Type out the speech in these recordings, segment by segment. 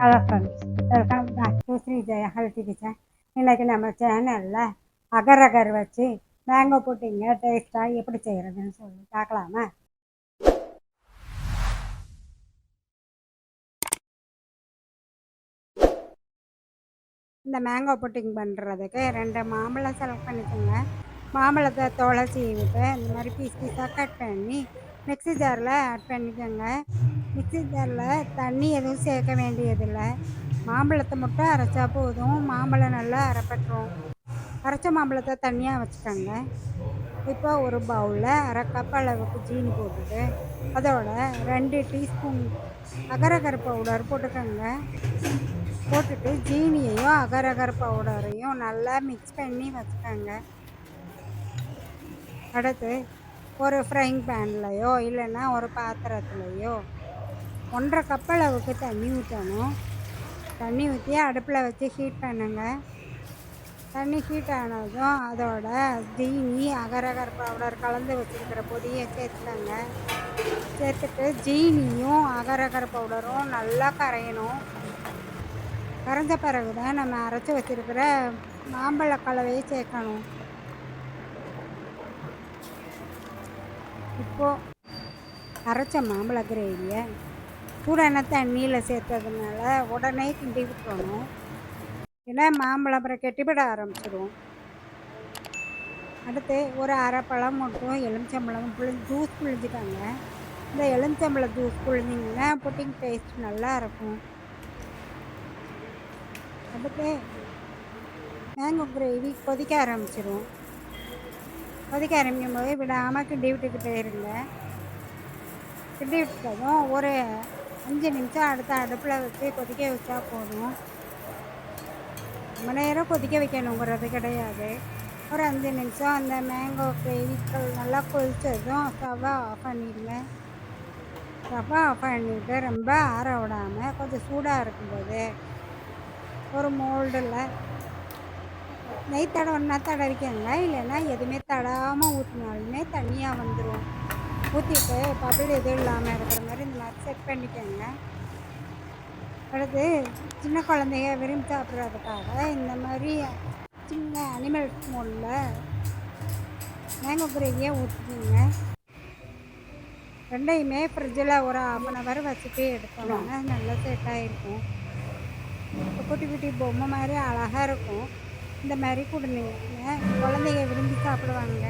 Hello friends welcome back to Sri Jaya healthy kitchen இன்றைக்கி நம்ம சேனலில் அகர் அகர் வச்சு மேங்கோ புட்டிங்க டேஸ்ட்டாக எப்படி செய்கிறதுன்னு சொல்லி பார்க்கலாமா இந்த மேங்கோ புட்டிங் பண்ணுறதுக்கு ரெண்டு மாம்பழம் செலக்ட் பண்ணிக்கோங்க மாம்பழத்தை தோலை சீவிட்டு இந்த மாதிரி பீஸ் பீஸாக கட் பண்ணி மிக்ஸி ஜாரில் ஆட் பண்ணிக்கோங்க. மிக்ஸி ஜாரில் தண்ணி எதுவும் சேர்க்க வேண்டியதில்லை. மாம்பழத்தை மட்டும் அரைச்சா போதும். மாம்பழம் நல்லா அரைப்பட்டுரும். அரைச்ச மாம்பழத்தை தனியாக வச்சுக்கோங்க. இப்போ ஒரு பவுலில் அரை கப் அளவுக்கு ஜீனி போட்டுட்டு அதோட ரெண்டு டீஸ்பூன் அகரகர் பவுடர் போட்டுக்கோங்க. போட்டுட்டு ஜீனியையும் அகரகர் பவுடரையும் நல்லா மிக்ஸ் பண்ணி வச்சுக்கோங்க. அடுத்து ஒரு ஃப்ரைங் பேன்லையோ இல்லைன்னா ஒரு பாத்திரத்துலையோ ஒன்றரை கப் அளவுக்கு தண்ணி ஊற்றணும் தண்ணி ஊற்றி அடுப்பில் வச்சு ஹீட் பண்ணுங்க. தண்ணி ஹீட் ஆனதும் அதோட ஜீனி அகரகர் பவுடர் கலந்து வச்சுருக்கிற பொடியை சேர்த்துக்கங்க. சேர்த்துட்டு ஜீனியும் அகரகர் பவுடரும் நல்லா கரையணும். கரைஞ்ச பிறகு தான் நம்ம அரைச்சி வச்சுருக்கிற மாம்பழ கலவையை சேர்க்கணும். இப்போது அரைச்ச மாம்பழ கிரேவியை சூடான தண்ணியில் சேர்த்ததுனால உடனே கிண்டி விட்டுறணும். ஏன்னா மாம்பழம் அப்புறம் கெட்டிப்பட ஆரம்பிச்சிடும் அடுத்து ஒரு அரை பழம் மட்டும் எலுமிச்சம்பழம் புழிஞ்சு ஜூஸ் புழிஞ்சிட்டாங்க. இந்த எலுமிச்சம்பழம் ஜூஸ் புழிஞ்சிங்கன்னா புட்டிங் டேஸ்ட் நல்லா இருக்கும். அடுத்து மேங்கோ கிரேவி கொதிக்க ஆரம்பிச்சிடும் கொதிக்க ஆரம்பிக்கும் போது விடாமல் கிண்டி விட்டுக்கிட்டே இருங்க கிண்டி விட்டதும் ஒரு அஞ்சு நிமிஷம் அடுத்த அடுப்பில் வச்சு கொதிக்க வச்சா போதும். ரொம்ப நேரம் கொதிக்க வைக்கணுங்கிறது கிடையாது. ஒரு அஞ்சு நிமிஷம் அந்த மேங்கோ கிரேவிக்கள் நல்லா கொதித்ததும் ஸ்டவ்வை ஆஃப் பண்ணிடுங்க. ஸ்டவ்வை ஆஃப் பண்ணிவிட்டு ரொம்ப ஆற விடாமல் கொஞ்சம் சூடாக இருக்கும்போது ஒரு மோல்டில் நெய் தடவைன்னா தடவிக்கங்க இல்லைன்னா எதுவுமே தடாமல் ஊற்றினாலுமே தனியாக வந்துடும் ஊற்றிட்டு பபிள் எதுவும் இல்லாமல் இருக்கிற மாதிரி இந்த மாதிரி செட் பண்ணிக்கோங்க. அடுத்து சின்ன குழந்தைங்க விரும்பி சாப்பிட்றதுக்காக இந்த மாதிரி சின்ன அனிமல் ஸ்பூனில் மேங்கோ கிரேவியை ஊற்றிக்கோங்க ரெண்டையுமே ஃப்ரிட்ஜில் ஒரு ஆஃப் அன் ஹவர் வச்சுட்டு எடுத்தோம்னா நல்லா செட்டாக இருக்கும் குட்டி குட்டி பொம்மை மாதிரி அழகாக இருக்கும். இந்த மாதிரி கொடுங்க குழந்தைங்க விரும்பி சாப்பிடுவாங்க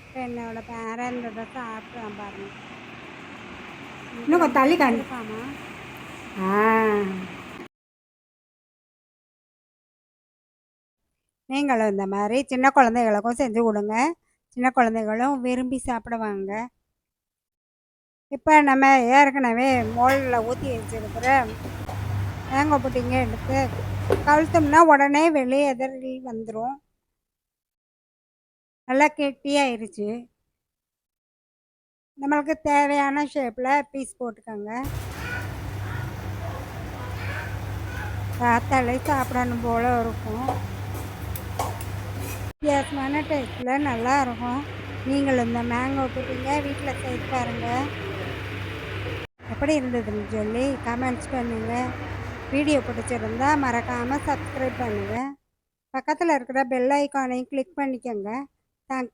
இப்போ என்னோட பேரன் இந்த சாப்பிடுவான் பாருங்க. இன்னும் தள்ளி கண்டிப்பாமா ஆ. நீங்களும் இந்த மாதிரி சின்ன குழந்தைகளுக்கும் செஞ்சு கொடுங்க. சின்ன குழந்தைகளும் விரும்பி சாப்பிடுவாங்க. இப்போ நம்ம ஏற்கனவே மோலில் ஊற்றி வச்சுருக்கிற தேங்காய் புட்டிங்க எடுத்து கழுத்தோம்னா உடனே வெளியே வந்துடும் நல்லா கெட்டியாயிருச்சு. நம்மளுக்கு தேவையான ஷேப்பில் பீஸ் போட்டுக்கோங்க. பார்த்தாலே சாப்பிடணும் போல் இருக்கும். வித்தியாசமான டேஸ்ட்டில் நல்லா இருக்கும். இந்த மேங்கோ புட்டிங்க வீட்டில் செய்து பாருங்கள் எப்படி இருந்ததுன்னு சொல்லி கமெண்ட்ஸ் பண்ணுங்கள் வீடியோ பிடிச்சிருந்தா மறக்காமல் சப்ஸ்கிரைப் பண்ணுங்கள் பக்கத்தில் இருக்கிற பெல் ஐக்கானையும் கிளிக் பண்ணிக்கோங்க. தேங்க்ஸ்